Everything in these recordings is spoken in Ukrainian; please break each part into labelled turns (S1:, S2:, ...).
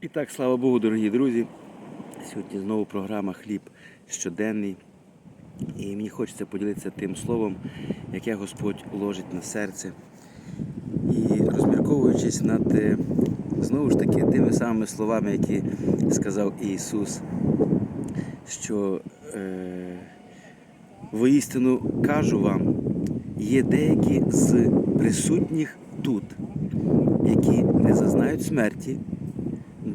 S1: І так, слава Богу, дорогі друзі. Сьогодні знову програма Хліб щоденний. І мені хочеться поділитися тим словом, яке Господь ложить на серце. І розмірковуючись над е, знову ж таки тими самими словами, які сказав Ісус, що е, воістину кажу вам, є деякі з присутніх тут, які не зазнають смерті,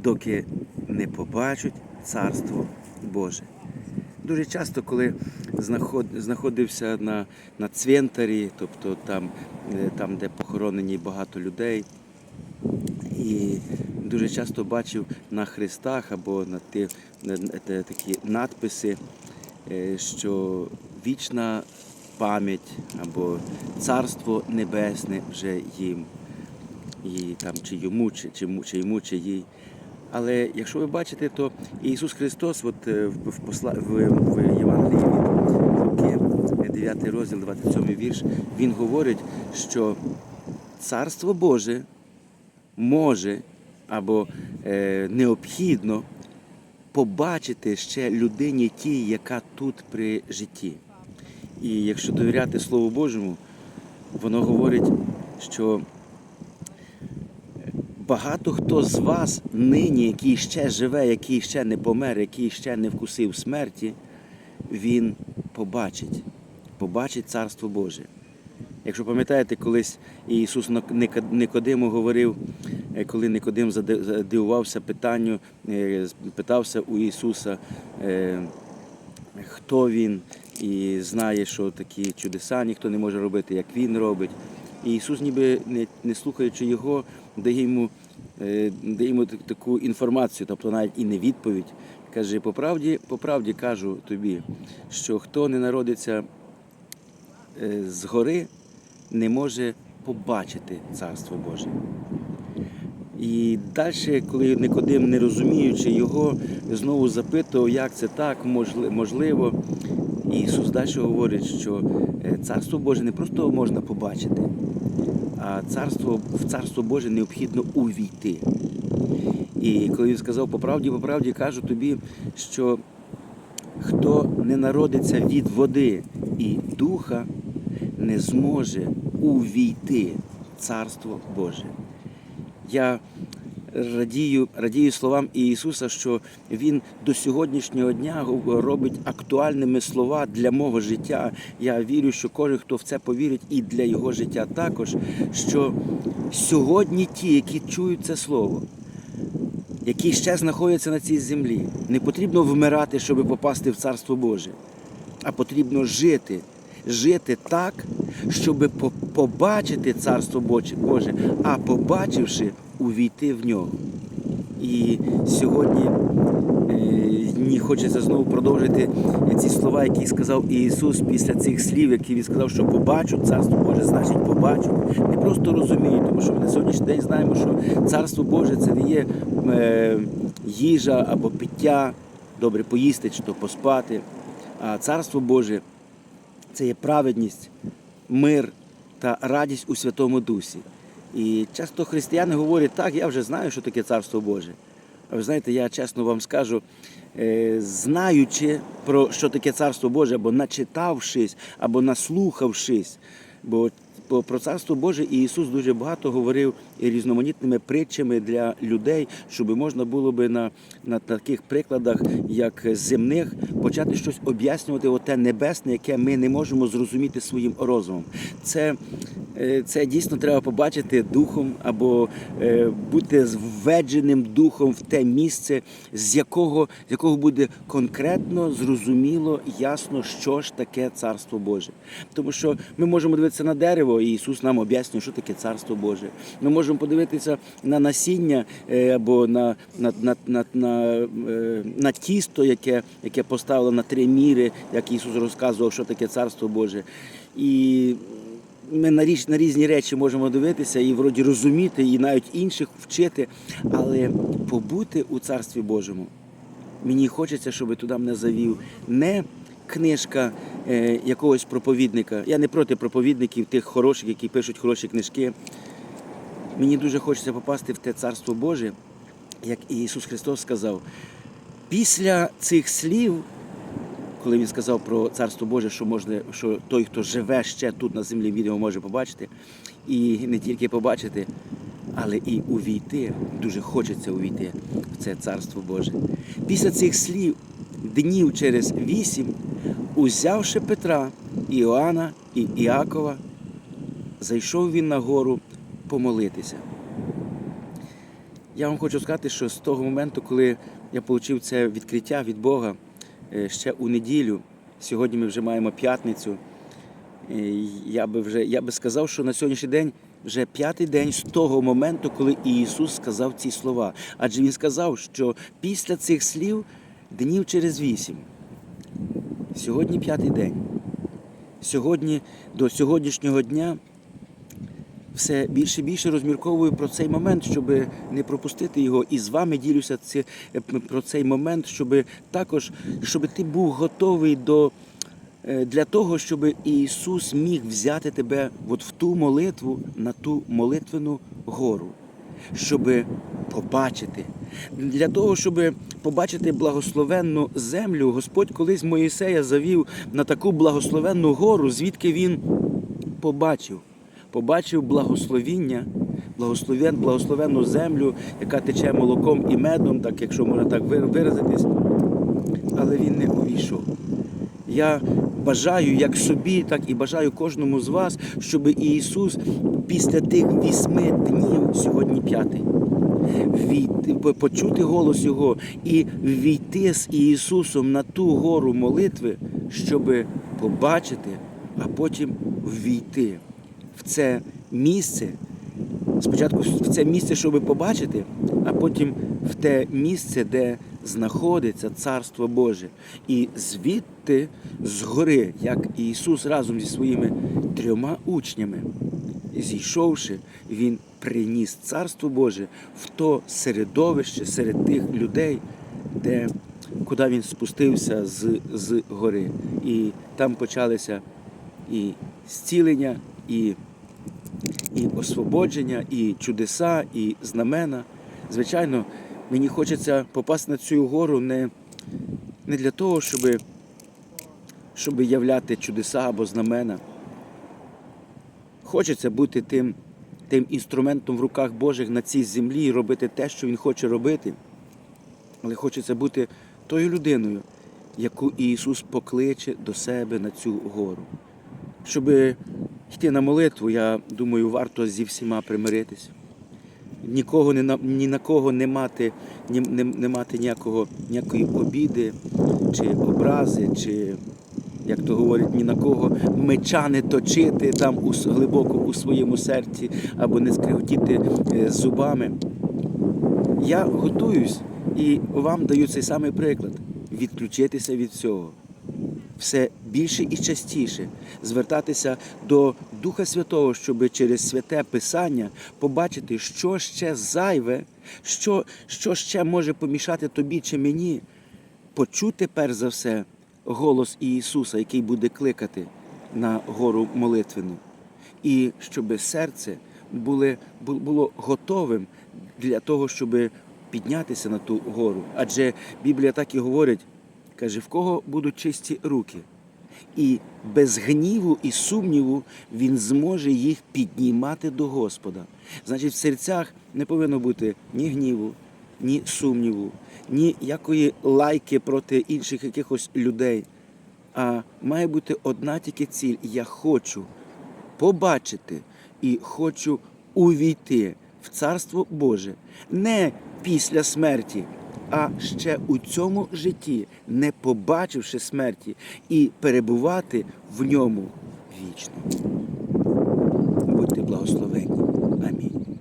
S1: доки не побачать Царство Боже. Дуже часто, коли знаходився на, на цвинтарі, тобто там, е, там, де похоронені багато людей, і дуже часто бачив на хрестах або на ті, такі надписи, е, що вічна пам'ять або царство небесне вже їм і там чи йому, чи, чи, чи йому, чи їй. Але якщо ви бачите, то Ісус Христос, от е, в, посла, в, в Євангелії від Луки, 9 розділ, 27 вірш, Він говорить, що Царство Боже може або е, необхідно побачити ще людині тій, яка тут при житті. І якщо довіряти Слову Божому, воно говорить, що багато хто з вас нині, який ще живе, який ще не помер, який ще не вкусив смерті, він побачить, побачить Царство Боже. Якщо пам'ятаєте, колись Ісус Никодиму говорив, е, коли Никодим задивувався питанню, е, питався у Ісуса, е, хто він, і знає, що такі чудеса ніхто не може робити, як він робить. І Ісус, ніби не слухаючи його, дає йому, е, йому таку інформацію, тобто навіть і не відповідь. Каже, по правді, по правді кажу тобі, що хто не народиться е, згори, не може побачити Царство Боже. І далі, коли Никодим, не розуміючи його, знову запитував, як це так, можливо. Ісус далі говорить, що е, Царство Боже не просто можна побачити, царство, в Царство Боже необхідно увійти. І коли він сказав, по правді, по правді кажу тобі, що хто не народиться від води і духа, не зможе увійти в Царство Боже. Я радію, радію словам Ісуса, що Він до сьогоднішнього дня робить актуальними слова для мого життя. Я вірю, що кожен, хто в це повірить, і для його життя також, що сьогодні ті, які чують це слово, які ще знаходяться на цій землі, не потрібно вмирати, щоб попасти в Царство Боже, а потрібно жити. Жити так, щоб побачити Царство Боже- а побачивши, увійти в нього. І сьогодні е, мені хочеться знову продовжити ці слова, які сказав Ісус після цих слів, які Він сказав, що побачу Царство Боже, значить побачу. Не просто розумію, тому що ми на сьогоднішній день знаємо, що Царство Боже це не є е, їжа або пиття, добре поїсти чи то поспати. А Царство Боже це є праведність, мир та радість у Святому Дусі. І часто християни говорять, так, я вже знаю, що таке Царство Боже. А ви знаєте, я чесно вам скажу, е, знаючи про що таке Царство Боже, або начитавшись, або наслухавшись, бо про Царство Боже і Ісус дуже багато говорив різноманітними притчами для людей, щоб можна було би на, на таких прикладах, як земних, почати щось об'яснювати, оте небесне, яке ми не можемо зрозуміти своїм розумом. Це, е, це дійсно треба побачити духом або е, бути введженим духом в те місце, з якого, з якого буде конкретно зрозуміло, ясно, що ж таке Царство Боже. Тому що ми можемо дивитися на дерево, і Ісус нам об'яснює, що таке Царство Боже. Ми можемо подивитися на насіння е, або на, на, на, на, на, е, на тісто, яке, яке поставило на три міри, як Ісус розказував, що таке Царство Боже. І ми на, річ, на різні речі можемо дивитися і вроді розуміти, і навіть інших вчити, але побути у Царстві Божому. Мені хочеться, щоб туди мене завів не книжка якогось проповідника. Я не проти проповідників, тих хороших, які пишуть хороші книжки. Мені дуже хочеться попасти в те Царство Боже, як і Ісус Христос сказав, після цих слів, коли Він сказав про Царство Боже, що можна, що той, хто живе ще тут на землі, він його може побачити, і не тільки побачити, але і увійти. Дуже хочеться увійти в це Царство Боже. Після цих слів, днів через вісім, узявши Петра, Іоанна і Іакова, зайшов він на гору помолитися. Я вам хочу сказати, що з того моменту, коли я отримав це відкриття від Бога е, ще у неділю, сьогодні ми вже маємо п'ятницю. е, Я би вже я би сказав, що на сьогоднішній день вже п'ятий день з того моменту, коли Ісус сказав ці слова. Адже Він сказав, що після цих слів днів через вісім. Сьогодні п'ятий день. Сьогодні до сьогоднішнього дня все більше і більше розмірковую про цей момент, щоб не пропустити його. І з вами ділюся ці, про цей момент, щоб також щоб ти був готовий до. е, Для того, щоб Ісус міг взяти тебе от в ту молитву на ту молитвену гору, щоб побачити. Для того, щоб побачити благословенну землю, Господь колись Моїсея завів на таку благословенну гору, звідки він побачив побачив благословіння, благословен, благословенну землю, яка тече молоком і медом, так якщо можна так виразитись, але він не увійшов. Я бажаю як собі, так і бажаю кожному з вас, щоб Ісус після тих вісьми днів, сьогодні п'ятий, почути голос Його і війти з Ісусом на ту гору молитви, щоб побачити, а потім ввійти в це місце. Спочатку в це місце, щоб побачити, а потім в те місце, де знаходиться Царство Боже. І звідти згори, як Ісус разом зі своїми трьома учнями, зійшовши, Він приніс Царство Боже в то середовище серед тих людей, де, куди він спустився з, з гори. І там почалися і зцілення, і і освободження, і чудеса, і знамена. Звичайно, мені хочеться попасти на цю гору не, не для того, щоб, щоб являти чудеса або знамена. Хочеться бути тим, тим інструментом в руках Божих на цій землі і робити те, що Він хоче робити. Але хочеться бути тою людиною, яку Ісус покличе до себе на цю гору. Щоб йти на молитву, я думаю, варто зі всіма примиритися. Нікого не ні на кого не мати, ні, не, не мати ніякого, ніякої обіди чи образи, чи, як то говорять, ні на кого меча не точити там у, глибоко у своєму серці або не скриготіти е, зубами. Я готуюсь і вам даю цей самий приклад відключитися від цього все більше і частіше звертатися до Духа Святого, щоб через святе Писання побачити, що ще зайве, що, що ще може помішати тобі чи мені, почути перш за все голос Ісуса, який буде кликати на гору молитвену, і щоб серце були, було готовим для того, щоб піднятися на ту гору. Адже Біблія так і говорить, каже, в кого будуть чисті руки. І без гніву і сумніву він зможе їх піднімати до Господа. Значить, в серцях не повинно бути ні гніву, ні сумніву, ні якої лайки проти інших якихось людей. А має бути одна тільки ціль. Я хочу побачити і хочу увійти в Царство Боже не після смерті, а ще у цьому житті, не побачивши смерті, і перебувати в ньому вічно. Будьте благословені.